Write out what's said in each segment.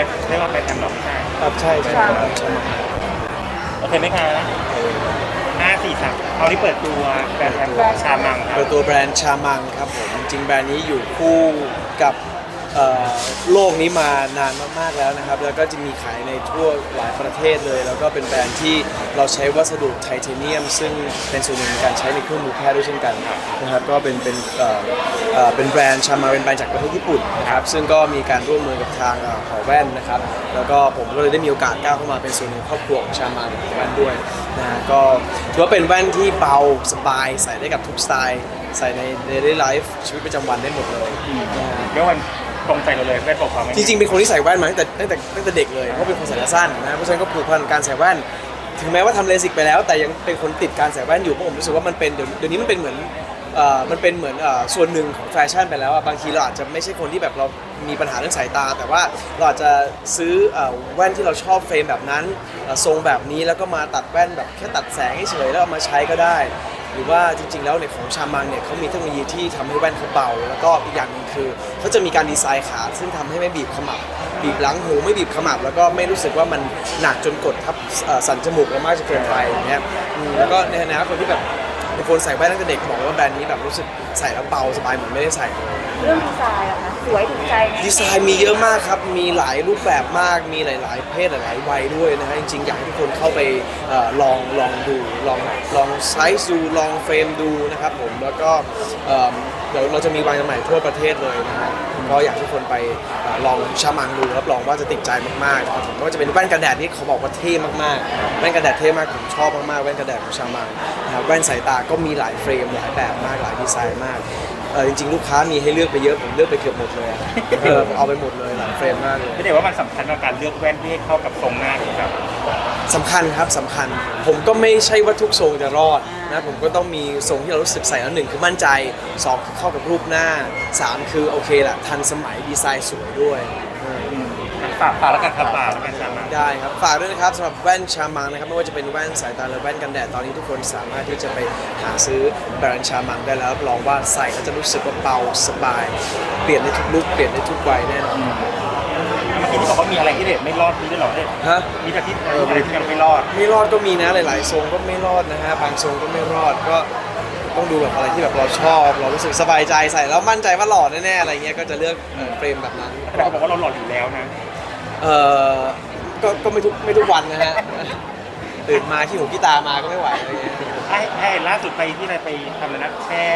แปดเรียกว่าแปดแอมหรอไม่ใช่ครับใช่ใช่ครับใช่โอเคไหมคะห้าสี่สามเขาที่เปิดตัวแบรนด์แอมของชามังครัเปิบดตัวแบรนด์ชามังครับผมจริงๆแบรนด์นี้อยู่คู่กับ เอ่อโลกนี้มานานมากๆแล้วนะครับ แล้วก็จะมีขายในทั่วหลายประเทศเลย แล้วก็เป็นแบรนด์ที่เราใช้วัสดุไทเทเนียม ซึ่งเป็นส่วนหนึ่งในการใช้ในเครื่องมือแพทย์ด้วยเช่นกันนะครับก็เป็นเป็นเอ่อเอ่อเป็นแบรนด์ชามังเป็นแบรนด์จากประเทศญี่ปุ่นนะครับซึ่งก็มีการร่วมมือกับทางเอ่อหอแว่นนะครับแล้วก็ผมก็เลยได้มีโอกาสก้าวเข้ามาเป็นส่วนหนึ่งครอบครัวของชามังหอแว่นด้วยนะฮะก็ถือว่าเป็นแว่นที่เบาสบายใส่ได้กับทุกสไตล์ ใส่ใน daily life ชีวิตประจำวันได้หมดเลยนะฮะเรียกว่า ตรงใจเราเลยแม่บอกความไม่จริงๆ เป็นคนที่ใส่แว่นมาตั้งแต่ตั้งแต่ตั้งแต่เด็กเลยเพราะเป็นคนใส่สั้นนะเพราะฉะนั้นก็ผูกพันกับการใส่แว่น ถึงแม้ว่าทำเลสิกไปแล้ว แต่ยังเป็นคนติดการใส่แว่นอยู่เพราะผมรู้สึกว่ามันเป็นเดี๋ยวเดี๋ยวนี้มันเป็นเหมือนเอ่อมันเป็นเหมือนเอ่อส่วนหนึ่งของแฟชั่นไปแล้วอะบางทีเราอาจจะไม่ใช่คนที่แบบเรามีปัญหาเรื่องสายตา แต่ว่าเราอาจจะซื้อเอ่อแว่นที่เราชอบเฟรมแบบนั้นเอ่อทรงแบบนี้แล้วก็มาตัดแว่นแบบแค่ตัดแสงเฉยๆแล้วเอามาใช้ก็ได้ หรือว่าจริงๆ แล้วเนี่ยของชามังเนี่ยเขามีเทคโนโลยีที่ทำให้แว่นเขาเบา แล้วก็อีกอย่างหนึงคือเขาจะมีการดีไซน์ขา ซึ่งทำให้ไม่บีบขมับ บีบหลังหูไม่บีบขมับ แล้วก็ไม่รู้สึกว่ามันหนักจนกดทับเอ่อสันจมูกเรามากจนเกินไปอย่างเงี้ยอืมแล้วก็ในฐานะคนที่แบบเป็นคนใส่แว่นตั้งแต่เด็กบอกว่าแบรนด์นี้แบบรู้สึกใส่แล้วเบาสบายเหมือนไม่ได้ใส่เลย เรื่องดีไซน์อะคะ สวยถูกใจไหมดีไซน์มีเยอะมากครับ มีหลายรูปแบบมาก มีหลาย ๆ เพศหลาย ๆ วัยด้วยนะฮะ จริงๆ อยากให้ทุกคนเข้าไปเออลองลองดู ลองลองไซส์ดู ลองเฟรมดูนะครับผม แล้วก็เอ่อเดี๋ยวเราจะมีวางจำหน่ายทั่วประเทศเลยนะฮะก็อยากให้ทุกคนไปเอ่อลองชามังดูรับรองว่าจะติดใจมากๆนะครับผมไม่ว่าจะเป็นแว่นกันแดดที่เขาบอกว่าเท่มากๆ แว่นกันแดดเท่มากผมชอบมากๆ แว่นกันแดดของชามังนะครับแว่นสายตาก็มีหลายเฟรมหลายแบบมากหลายดีไซน์มาก เออจริงๆ ลูกค้ามีให้เลือกไปเยอะผมเลือกไปเกือบหมดเลยอะเออเอาไปหมดเลยหลายเฟรมมากเลยไม่ได้ว่ามันสำคัญกับการเลือกแว่นที่ให้เข้ากับทรงหน้าของเราสำคัญครับสำคัญ ผมก็ไม่ใช่ว่าทุกทรงจะรอดนะผมก็ต้องมีทรงที่เรารู้สึกใส่แล้วหนึ่งคือมั่นใจสองคือเข้ากับรูปหน้าสามคือโอเคแหละทันสมัยดีไซน์สวยด้วยเออ ฝากฝากแล้วกันครับฝากแล้วกันชามังได้ครับฝากด้วยนะครับสำหรับแว่นชามังนะครับไม่ว่าจะเป็นแว่นสายตาหรือแว่นกันแดดตอนนี้ทุกคนสามารถที่จะไปหาซื้อแบรนด์ชามังได้แล้วรับรองว่าใส่แล้วจะรู้สึกว่าเบาสบาย เปลี่ยนได้ทุกลุคเปลี่ยนได้ทุกวัยแน่นอนเมื่อกี้ที่บอกว่ามีอะไรที่เด็ดไม่รอดมีด้วยเหรอเด็ดฮะ มีแต่ที่อะไรที่ยังไม่รอด ไม่รอดก็มีนะหลายๆทรงก็ไม่รอดนะฮะบางทรงก็ไม่รอดก็ต้องดูแบบอะไรที่แบบเราชอบ เรารู้สึกสบายใจใส่แล้วมั่นใจว่าหล่อแน่ๆอะไรเงี้ยก็จะเลือกเอ่อเฟรมแบบนั้น แต่เขาบอกว่าเราหล่ออยู่แล้วนะ เออก็ก็ไม่ทุกไม่ทุกวันนะฮะ ตื่นมาขี้หูขี้ตามาก็ไม่ไหวอะไรเงี้ยไอ้ไอ้ล่าสุดไปที่อะไรไปทำอะไรนะแช่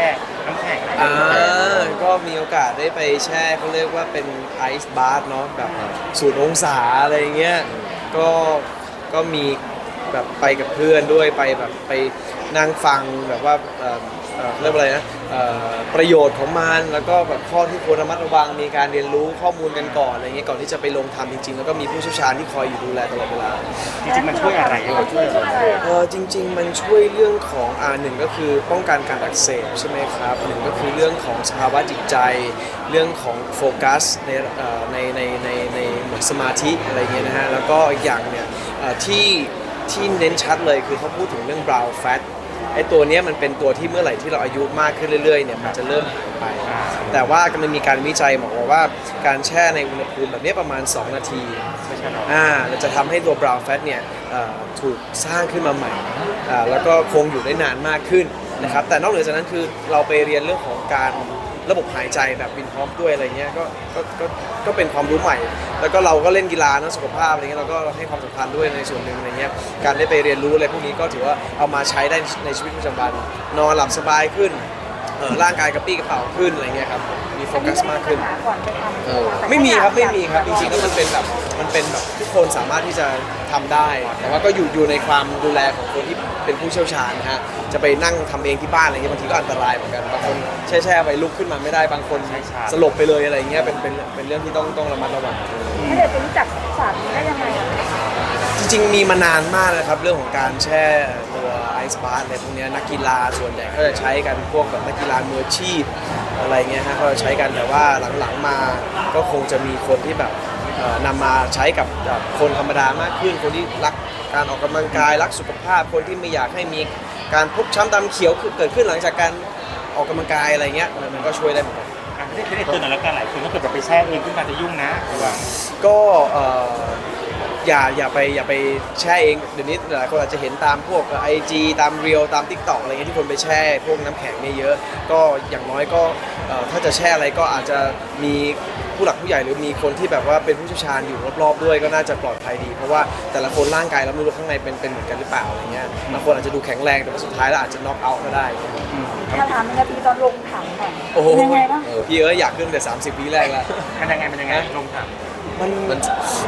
น้ำแข็งอะไรอ่าก็มีโอกาสได้ไปแช่เขาเรียกว่าเป็นไอซ์บาร์เนาะแบบสูตรองศาอะไรเงี้ยก็ก็มี แบบไปกับเพื่อนด้วยไปแบบไปนั่งฟังแบบว่าเอ่อเอ่อเรียกว่าอะไรนะเอ่อประโยชน์ของมันแล้วก็แบบข้อที่ควรระมัดระวังมีการเรียนรู้ข้อมูลกันก่อนอะไรเงี้ยก่อนที่จะไปลงทำจริง ๆ แล้วก็มีผู้เชี่ยวชาญที่คอยอยู่ดูแลตลอดเวลา จริงๆมันช่วยอะไรอะช่วยอะไรเออจริง ๆ มันช่วยเรื่องของอ่าหนึ่งก็คือป้องกันการอักเสบใช่ไหมครับหนึ่งก็คือเรื่องของสภาวะจิตใจ เรื่องของโฟกัสในเอ่อในในในในเหมือนสมาธิอะไรเงี้ยนะฮะแล้วก็อีกอย่างเนี่ยเอ่อที่ ที่เน้นชัดเลยคือเขาพูดถึงเรื่อง brown fat ไอ้ตัวเนี้ยมันเป็นตัวที่เมื่อไหร่ที่เราอายุมากขึ้นเรื่อยๆเนี่ยมันจะเริ่มหายไป แต่ว่ากำลังมีการวิจัยบอกว่าการแช่ในอุณหภูมิแบบเนี้ยประมาณ 2 นาทีไม่ใช่หรออ่าเราจะทำให้ตัว brown fat เนี่ยเอ่อถูกสร้างขึ้นมาใหม่อ่าแล้วก็คงอยู่ได้นานมากขึ้นนะครับแต่นอกเหนือจากนั้นคือเราไปเรียนเรื่องของการ ระบบหายใจแบบวินพร้อมด้วยอะไรเงี้ยก็ก็ก็ก็เป็นความรู้ใหม่ แล้วก็เราก็เล่นกีฬานะสุขภาพอะไรเงี้ยเราก็ให้ความสำคัญด้วยในส่วนหนึ่งอะไรเงี้ยการได้ไปเรียนรู้อะไรพวกนี้ก็ถือว่าเอามาใช้ได้ในชีวิตประจำวันนอนหลับสบายขึ้นเอ่อร่างกายกระปรี้กระเป๋าขึ้นอะไรเงี้ยครับ มีโฟกัสมากขึ้นก่อนไปทำเออไม่มีครับไม่มีครับจริงๆแล้วมันเป็นแบบมันเป็นแบบทุกคนสามารถที่จะทำได้ แต่ว่าก็อยู่อยู่ในความดูแลของคนที่เป็นผู้เชี่ยวชาญนะฮะจะไปนั่งทำเองที่บ้านอะไรเงี้ยบางทีก็อันตรายเหมือนกันบางคนแช่แช่ๆไปลุกขึ้นมาไม่ได้บางคนสลบไปเลยอะไรเงี้ยเป็นเป็นเป็นเรื่องที่ต้องต้องระมัดระวัง ไม่ได้ไปรู้จักศาสตร์นี้ได้ยังไงอะจริงๆ มีมานานมากนะครับ เรื่องของการแช่ตัวไอซ์บาร์อะไรพวกเนี้ยนักกีฬาส่วนใหญ่ก็จะใช้กันพวกแบบนักกีฬามืออาชีพ อะไรเงี้ยฮะเขาจะใช้กันแต่ว่าหลังๆมาก็คงจะมีคนที่แบบเอ่อนำมาใช้กับแบบคนธรรมดามากขึ้น คนที่รักการออกกำลังกายรักสุขภาพ คนที่ไม่อยากให้มีการพกช้ำดำเขียวเกิดขึ้นหลังจากการออกกำลังกายอะไรเงี้ยมันก็ช่วยได้เหมือนกัน อะไม่ได้ไม่ได้เตือนหน่อยแล้วกันหลายคนถ้าเกิดแบบไปแช่เองขึ้นมาจะยุ่งนะระวัง ก็เอ่อ อย่าอย่าไปอย่าไปแช่เองเดี๋ยวนี้หลายคนอาจจะเห็นตามพวกไอจีตามเรียลตาม t ิ k t o k อะไรเงี้ยที่คนไปแช่พวกน้ำแข็งเนี่ยเยอะ ก็อย่างน้อยก็เอ่อถ้าจะแช่อะไรก็อาจจะมีผู้หลักผู้ใหญ่หรือมีคนที่แบบว่าเป็นผู้เชี่ยวชาญอยู่รอบๆด้วยก็น่าจะปลอดภัยดี เพราะว่าแต่ละคนร่างกายเราไม่รู้ข้างในเป็นเป็นเหมือนกันหรือเปล่าอะไรเงี้ยบางคนอาจจะดูแข็งแรงแต่ว่าสุดท้ายแล้วอาจจะน็อกเอาท์ก็ได้ถ้าถามเป็นนาทีตอนลงถังก่อนโอ้โหเป็นยังไงบ้างพี่เอ้ยอยากขึ้นแต่ 30วิแรกแล้วมันยังไงมันยังไงลงถา มมันมัน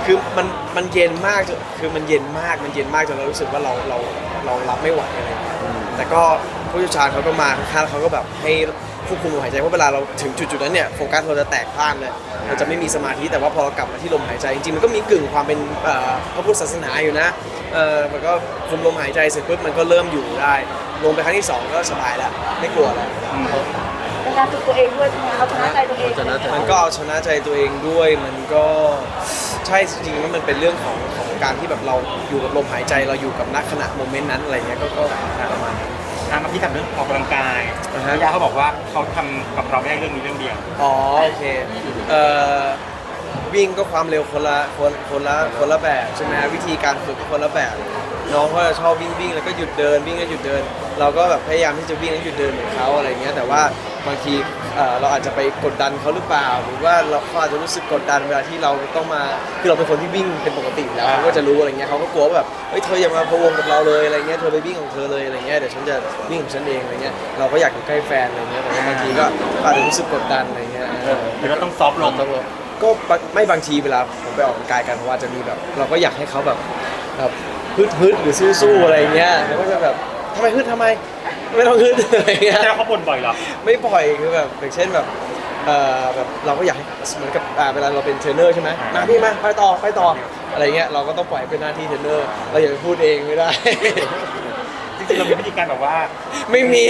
คือมันมันเย็นมากจนคือมันเย็นมากมันเย็นมากจนเรารู้สึกว่าเราเราเรารับไม่ไหวอะไรอย่างเงี้ยแต่ก็ผู้เชี่ยวชาญเขาก็มาข้างๆเขาก็แบบให้ควบคุมลมหายใจเพราะเวลาเราถึงจุดๆนั้นเนี่ยโฟกัสเราจะแตกพล่านเลยเราจะไม่มีสมาธิแต่ว่าพอเรากลับมาที่ลมหายใจจริงๆมันก็มีกึ่งความเป็นเอ่อพระพุทธศาสนาอยู่นะเออมันก็คุมลมหายใจเสร็จปุ๊บมันก็เริ่มอยู่ได้ ลงไปครั้งที่สองก็สบายแล้วไม่กลัวแล้วเป็น การฝึกตัวเองด้วยใช่ไหมเอาชนะใจตัวเองเอาชนะใจ มันก็เอาชนะใจตัวเองด้วย มันก็ใช่จริงๆแล้วมันเป็นเรื่องของของการที่แบบเราอยู่กับลมหายใจเราอยู่กับนักขณะโมเมนต์นั้นอะไรเงี้ยก็ก็ประมาณนั้นอะเมื่อกี้ทำเรื่องออกกำลังกายอ่าฮะยาเขาบอกว่าเขาทำกับเราไม่ได้เรื่องนี้เรื่องเดียว อ๋อโอเคเอ่อวิ่งก็ความเร็วคนละคนคนละคนละแบบใช่ไหมฮะวิธีการฝึกก็คนละแบบ น้องเขาจะชอบวิ่งวิ่งแล้วก็หยุดเดินวิ่งแล้วหยุดเดิน เราก็แบบพยายามที่จะวิ่งแล้วหยุดเดินเหมือนเขาอะไรเงี้ยแต่ว่า บางทีเอ่อเราอาจจะไปกดดันเขาหรือเปล่า หรือว่าเราเขาอาจจะรู้สึกกดดันเวลาที่เราต้องมาคือเราเป็นคนที่วิ่งเป็นปกติอยู่แล้วเขาก็จะรู้อะไรเงี้ยเขาก็กลัวว่าแบบเฮ้ยเธออย่ามาพะวงกับเราเลยอะไรเงี้ยเธอไปวิ่งของเธอเลยอะไรเงี้ยเดี๋ยวฉันจะวิ่งของฉันเองอะไรเงี้ยเราก็อยากอยู่ใกล้แฟนอะไรเงี้ยแต่ว่าบางทีก็อาจจะรู้สึกกดดันอะไรเงี้ยเออหรือเราต้องซอฟต์ลงต้องลง ก็บางไม่บางทีเวลาผมไปออกกำลังกายกันเพราะว่าจะมีแบบ เราก็อยากให้เขาแบบแบบฮึดฮึดหรือสู้สู้อะไรเงี้ยแล้วก็จะแบบทำไมฮึดทำไม ไม่ต้องฮึดอะไรเงี้ย แต่เขาบ่นบ่อยเหรอ ไม่ปล่อยคือแบบอย่างเช่นแบบเอ่อแบบเราก็อยากให้เหมือนกับอ่าเวลาเราเป็นเทรนเนอร์ใช่ไหมมาพี่มาไปต่อไปต่ออะไรเงี้ยเราก็ต้องปล่อยเป็นหน้าที่เทรนเนอร์เราอย่าไปพูดเองไม่ได้ จริงๆ เรามีวิธีการแบบว่า ไม่มี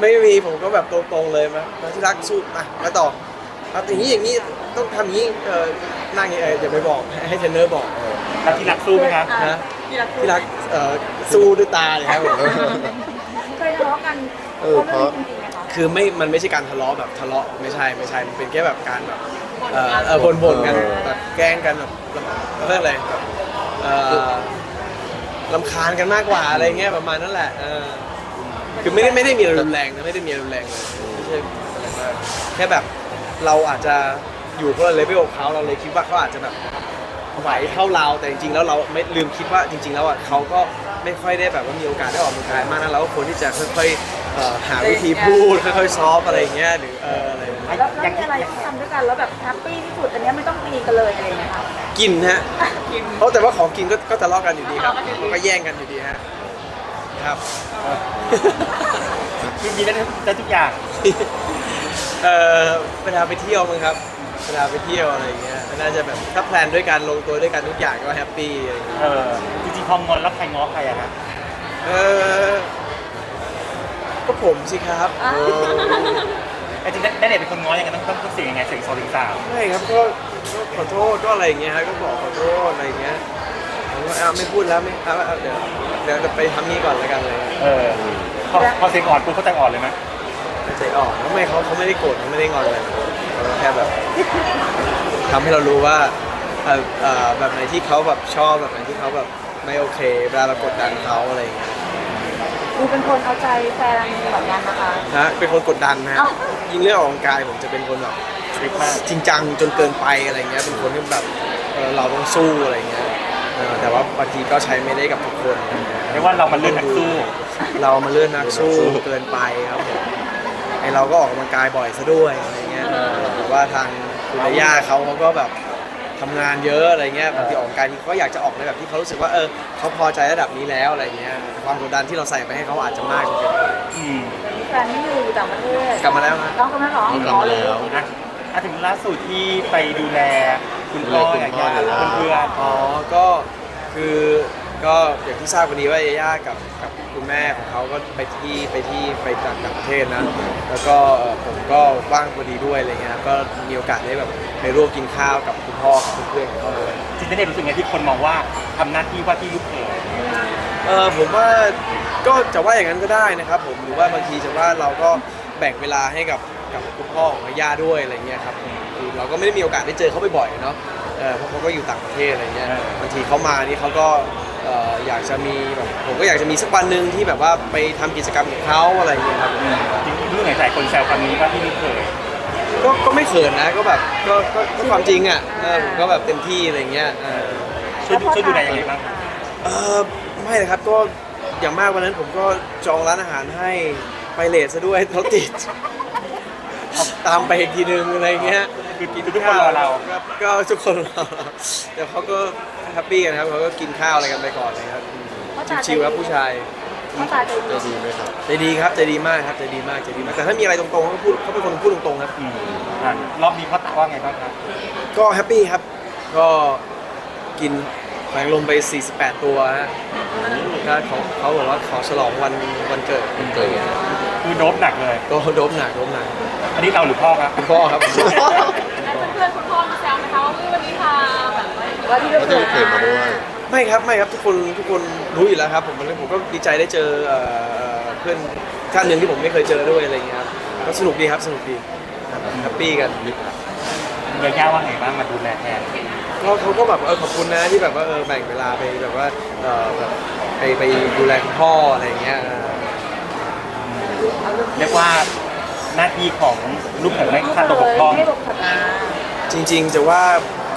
ไม่มีผมก็แบบตรงๆเลยมามาที่รักสู้มาไปต่อเอาอย่างนี้อย่างนี้ต้องทำอย่างนี้เออนั่งอย่างนี้เอออย่าไปบอกให้ให้เทรนเนอร์บอกเราที่รักสู้ไหมครับนะที่รักที่รักเอ่อสู้ด้วยตาเลยครับผมเคย ทะเลาะกันเออเพราะเรื่องนี้จริงๆไหมคะคือไม่ มันไม่ใช่การทะเลาะแบบทะเลาะไม่ใช่ไม่ใช่ มันเป็นแค่แบบการแบบเอ่อเออบ่นๆกันแบบแกล้งกันแบบเขาเรียกอะไรแบบเอ่อลำคาญกันมากกว่าอะไรเงี้ยประมาณนั้นแหละเออคือไม่ได้ไม่ได้มีอะไรรุนแรงนะไม่ได้มีอะไรรุนแรงเลยไม่ใช่อะไรมากแค่แบบเราอาจจะอยู่คนละเลเวลกับเขาเราเลยคิดว่าเขาอาจจะแบบไหวเท่าเราแต่จริงๆแล้วเราไม่ลืมคิดว่าจริง ๆ แล้วอะเขาก็ ไม่ค่อยได้แบบว่ามีโอกาสได้ออกกำลังกายมากนะเราก็ควรที่จะค่อยๆเอ่อหาวิธีพูดค่อยๆซอฟต์อะไรอย่างเงี้ยหรือเอออะไรอย่างเงี้ย แล้วแล้วมีอะไรที่ทำด้วยกันแล้วแบบแฮปปี้ที่สุดอันเนี้ยไม่ต้องตีกันเลยอะไรอย่างเงี้ยค่ะกินฮะกินเพราะแต่ว่าของกินก็ก็ทะเลาะกันอยู่ดีครับมันก็แย่งกันอยู่ดีฮะครับจริงๆได้ได้ทุกอย่าง เออเวลาไปเที่ยวมั้งครับเวลาไปเที่ยวอะไรอย่างเงี้ยน่าจะแบบถ้าแพลนด้วยกันลงตัวด้วยกันทุกอย่างก็แฮปปี้อะไรอย่างเงี้ยเออจริงๆ พองอนแล้วใครง้อใครอะครับเออก็ผมสิครับอะแต่จริงๆได้เด็กเป็นคนง้อยังไงต้องต้องต้องเสียงยังไงเสียงสองเสียงสามไม่ครับก็ก็ขอโทษก็อะไรอย่างเงี้ยฮะก็บอกขอโทษอะไรอย่างเงี้ยผมก็เอาไม่พูดแล้วไม่เอาเอาเดี๋ยวเดี๋ยวไปทำนี้ก่อนแล้วกันเลยเออพอพอเสียงอ่อนปุ๊บเขาใจอ่อนเลยไหมใจอ่อนทำไมเขาเขาไม่ได้โกรธเขาไม่ได้งอนเลยเขาแค่แบบทำให้เรารู้ว่าเอ่อเอ่อแบบไหนที่เขาแบบชอบแบบไหนที่เขาแบบ ไม่โอเค เวลาเรากดดันเขาอะไรอย่างเงี้ยดูเป็นคนเอาใจแฟนเหมือนกันนะคะ นะเป็นคนกดดันนะเอ้า ยิ่งเรื่องออกกำลังกายผมจะเป็นคนแบบสตริกมากจริงจังจนเกินไปอะไรเงี้ยเป็นคนที่แบบเอ่อเราต้องสู้อะไรเงี้ยเออแต่ว่าบางทีก็ใช้ไม่ได้กับทุกคนเรียกว่าเรามันเลื่อนนักสู้ เรามาเลื่อนนักสู้เกินไปครับผมไอเราก็ออกกำลังกายบ่อยซะด้วยอะไรเงี้ยเออแต่ว่าทางคุณย่าเขาเขาก็แบบ ทำงานเยอะอะไรเงี้ยบางทีออกกำลังกายที่เขาอยากจะออกในแบบที่เขารู้สึกว่าเออเขาพอใจระดับนี้แล้วอะไรเงี้ยความกดดันที่เราใส่ไปให้เขาอาจจะมากจนเกินไปอืมมีแฟนไม่อยู่อยู่ต่างประเทศกลับมาแล้วฮะน้องกำลังร้องกลับมาแล้วอะอะถึงล่าสุดที่ไปดูแลคุณพ่อดูแลกับคุณพ่อญาติอยู่แล้วเพื่อนอ๋อ ก็คือ ก็อย่างที่ทราบวันนี้ว่ายาย่ากับกับคุณแม่ของเขาก็ไปที่ไปที่ไปต่างต่างประเทศนะ แล้วก็เอ่อผมก็ว่างพอดีด้วยอะไรเงี้ยก็มีโอกาสได้แบบไปร่วมกินข้าวกับคุณพ่อกับเพื่อนๆของเขาเลยๆจริงๆได้รู้สึกไงที่คนมองว่าทำหน้าที่ว่าที่ลูกเขยเออผมว่าก็จะว่าอย่างนั้นก็ได้นะครับ ผมหรือว่าบางทีจะว่าเราก็แบ่งเวลาให้กับกับคุณพ่อของย่าด้วยอะไรเงี้ยครับคือเราก็ไม่ได้มีโอกาสได้เจอเขาบ่อยๆเนาะเออเพราะเขาก็อยู่ต่างประเทศอะไรเงี้ยบางทีเขามานี่เขาก็เอ่ออยากจะมีแบบผมก็อยากจะมีสักวันหนึ่งที่แบบว่าไปทำกิจกรรมกับเขาอะไรเงี้ยครับ จริงๆเรื่องไหนใส่คนแซวคำนี้ก็ที่ไม่เคยก็ก็ไม่เขินนะก็แบบก็ก็ก็ความจริงอะเออผมก็แบบเต็มที่อะไรเงี้ยเออช่วยดูช่วยดูแลยังไงบ้างเออไม่เลยครับก็อย่างมากวันนั้นผมก็จองร้านอาหารให้ไปเลทซะด้วยเขาติด ตามไปอีกทีนึงอะไรเงี้ย คือทุกคนรอเราก็ก็ทุกคนรอเราแต่เขาก็แฮปปี้กันครับเขาก็กินข้าวอะไรกันไปก่อนเลยครับชิวๆครับผู้ชายพ่อตาใจจะดีดีไหมครับ ใจดีครับใจดีมากครับใจดีมากใจดีมากแต่ถ้ามีอะไรตรงๆเขาก็พูดเขาเป็นคนพูดตรงๆครับ อืมอะรอบนี้เขาตาว่าไงบ้างครับ ก็แฮปปี้ครับ ก็กินแฝงลมไป 48 ตัวฮะก็เขาเขาบอกว่าขอฉลองวันวันเกิดเกิดไงคือโดบหนักเลย ก็โดบหนักโดบหนัก อันนี้เราหรือพ่อครับ คุณพ่อครับเพื่อนๆคุณพ่อมาแซวไหมคะว่าวันนี้พาแบบว่าว่าที่ก็จะมีเกิดมาด้วยไม่ครับไม่ครับทุกคนทุกคนรู้อยู่แล้วครับ ผมผมก็ดีใจได้เจอเอ่อเพื่อนท่านหนึ่งที่ผมไม่เคยเจอด้วยอะไรอย่างเงี้ยครับก็สนุกดีครับสนุกดีครับแฮปปี้กันเยาย่าว่าไงบ้างมาดูแลแทนก็เขาก็แบบเออขอบคุณนะที่แบบว่าเออแบ่งเวลาไปแบบว่าเออแบบไปไปดูแลคุณพ่ออะไรอย่างเงี้ยเออเรียกว่าหน้าที่ของลูกผมไม่ขาดตัวบกพร่องไม่บกพร่อง จริง ๆ จะว่า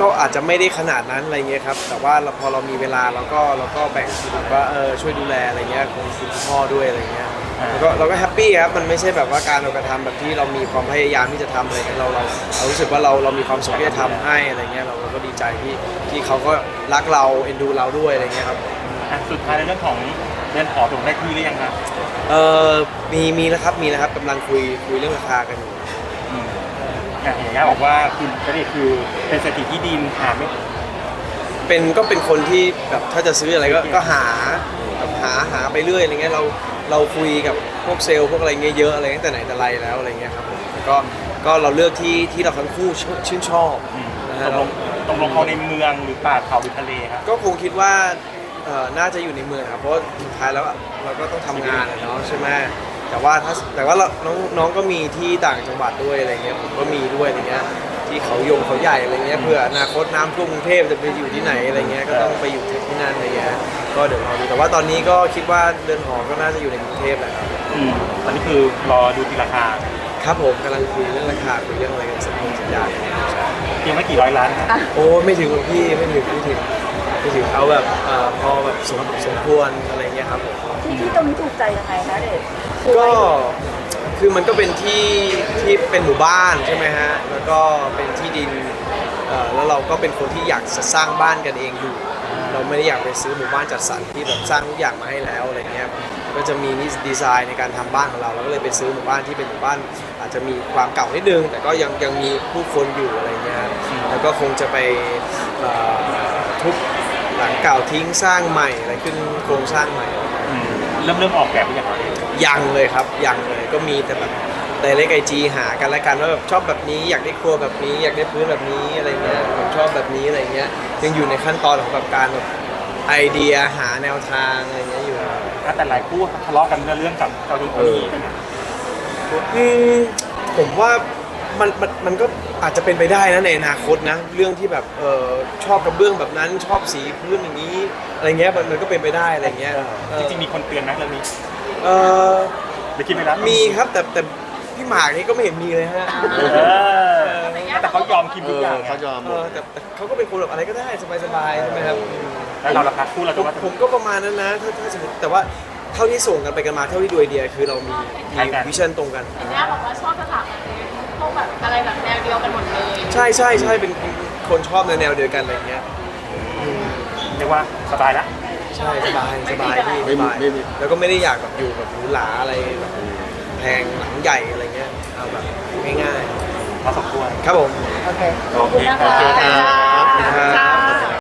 ก็อาจจะไม่ได้ขนาดนั้นอะไรเงี้ยครับ แต่ว่าเราพอเรามีเวลาเราก็เราก็แบ่งแบบว่าเออช่วยดูแลอะไรเงี้ยของคุณพ่อด้วยอะไรเงี้ยอ่าแล้วก็เราก็แฮปปี้ครับมันไม่ใช่แบบว่าการเรากระทำแบบที่เรามีความพยายามที่จะทำอะไรเงี้ยเราเราเรารู้สึกว่าเราเรามีความสุขที่จะทำให้อะไรเงี้ยเราเราก็ดีใจที่ที่เขาก็รักเราเอ็นดูเราด้วยอะไรเงี้ยครับ อะสุดท้ายในเรื่องของเรือนหอตรงได้ที่หรือยังครับเออมีมีแล้วครับมีแล้วครับกำลังคุยคุยเรื่องราคากันอยู่อืม อะอย่างย่าบอกว่าคุณกระเดชคือเป็นเศรษฐีที่ดินหาไม่เป็นก็เป็นคนที่แบบถ้าจะซื้ออะไรก็ก็หาแบบหาหาไปเรื่อยอะไรเงี้ยเราเราคุยกับพวกเซลล์พวกอะไรเงี้ยเยอะอะไรตั้งแต่ไหนแต่ไรแล้วอะไรเงี้ยครับผมก็ก็เราเลือกที่ที่เราทั้งคู่ชื่นชื่นชอบอืมนะตฮะกลงตกลงเขาในเมืองหรือป่าเขาหรือทะเลครับ ก็คงคิดว่าเอ่อน่าจะอยู่ในเมืองครับเพราะว่าสุดท้ายแล้วอะเราก็ต้องทำงานอะเนาะใช่ไหม แต่ว่าถ้าแต่ว่าเราน้องน้องก็มีที่ต่างจังหวัดด้วยอะไรเงี้ยผมก็มีด้วยอะไรเงี้ยที่เขายงเขาใหญ่อะไรเงี้ยเผื่ออนาคตน้ำท่วมกรุงเทพจะไปอยู่ที่ไหนอะไรเงี้ยก็ต้องไปอยู่ที่นั่นอะไรเงี้ยก็เดี๋ยวรอดูแต่ว่าตอนนี้ก็คิดว่าเรือนหอก็น่าจะอยู่ในกรุงเทพแหละครับอืมตอนนี้คือรอดูทีราคาครับผมกำลังคุยเรื่องราคาคุยเรื่องอะไรกันสัญญาสัญญาเพียงไม่กี่ร้อยล้านครับโอ้ไม่ถึงหรอกพี่ไม่ถึงไม่ถึงไม่ถึงเอาแบบเอ่อพอแบบสมสมควรอะไรเงี้ยครับผมที่ที่ตรงนี้ถูกใจยังไงคะเด็ก ก็คือมันก็เป็นที่ที่เป็นหมู่บ้านใช่ไหมฮะแล้วก็เป็นที่ดินเอ่อแล้วเราก็เป็นคนที่อยากจะสร้างบ้านกันเองอยู่ เราไม่ได้อยากไปซื้อหมู่บ้านจัดสรรที่แบบสร้างทุกอย่างมาให้แล้วอะไรเงี้ยก็จะมีนิสดีไซน์ในการทำบ้านของเราเราก็เลยไปซื้อหมู่บ้านที่เป็นหมู่บ้าน อาจจะมีความเก่านิดนึง แต่ก็ยังยังมีผู้คนอยู่อะไรเงี้ยแล้วก็คงจะไปเอ่อทุบหลังเก่าทิ้งสร้างใหม่อะไรขึ้นโครงสร้างใหม่ เริ่มเริ่มออกแบบหรือยังครับ ยังเลยครับยังเลยก็มีแต่แบบแต่เล็กไอจีหากันและกันว่าแบบชอบแบบนี้อยากได้ครัวแบบนี้ อยากได้พื้นแบบนี้อะไรเงี้ยผมชอบแบบนี้อะไรเงี้ยยังอยู่ในขั้นตอนของแบบการแบบไอเดียหาแนวทางอะไรเงี้ยอยู่แต่หลายคู่ทะเลาะกันเรื่องกับเกาหลีเกาหลีอืมผมว่ามันมันมันก็อาจจะเป็นไปได้นะในอนาคตนะ เรื่องที่แบบเออชอบกระเบื้องแบบนั้นชอบสีพื้นอย่างนี้อะไรเงี้ยมันมันก็เป็นไปได้อะไรเงี้ยเออจริงๆมีคนเตือนนะเรื่องนี้ เออหรือคิดไม่รับมีครับแต่แต่พี่หมากนี่ก็ไม่เห็นมีเลยฮะเออแต่เขายอมคิดเอทุกออย่างเขายอมหมเอดอแต่แต่เขาก็เป็นคนแบบอะไรก็ได้สบายๆใช่ไหมครับแล้วเราล่ะครับคู่เราผจะมว่าผมก็ประมาณนั้นนะถ้าถ้าสมมติแต่ว่าเท่าที่ส่งกันไปกันมาเท่าที่ดูไอเดียคือเรามีมีวิชั่นตรงกัน เห็นย่าบอกว่าชอบสถาปัตย์พวกแบบอะไรแบบแนวเดียวกันหมดเลยใช่ใช่ใช่เป็นเป็นคนชอบในแนวเดียวกันอะไรอย่างเงี้ยเรียกว่าสบายละ ใช่สบายสบายพี่ไม่สมีบายไม่มี แล้วก็ไม่ได้อยากแบบอยู่แบบหรูหราอะไรแบบแพงหลังใหญ่อะไรเงี้ยเอาแบบง่ายพอสมควรๆครับผม โอเคขอบคุณนะคะโอเคครับขอบคุณครับ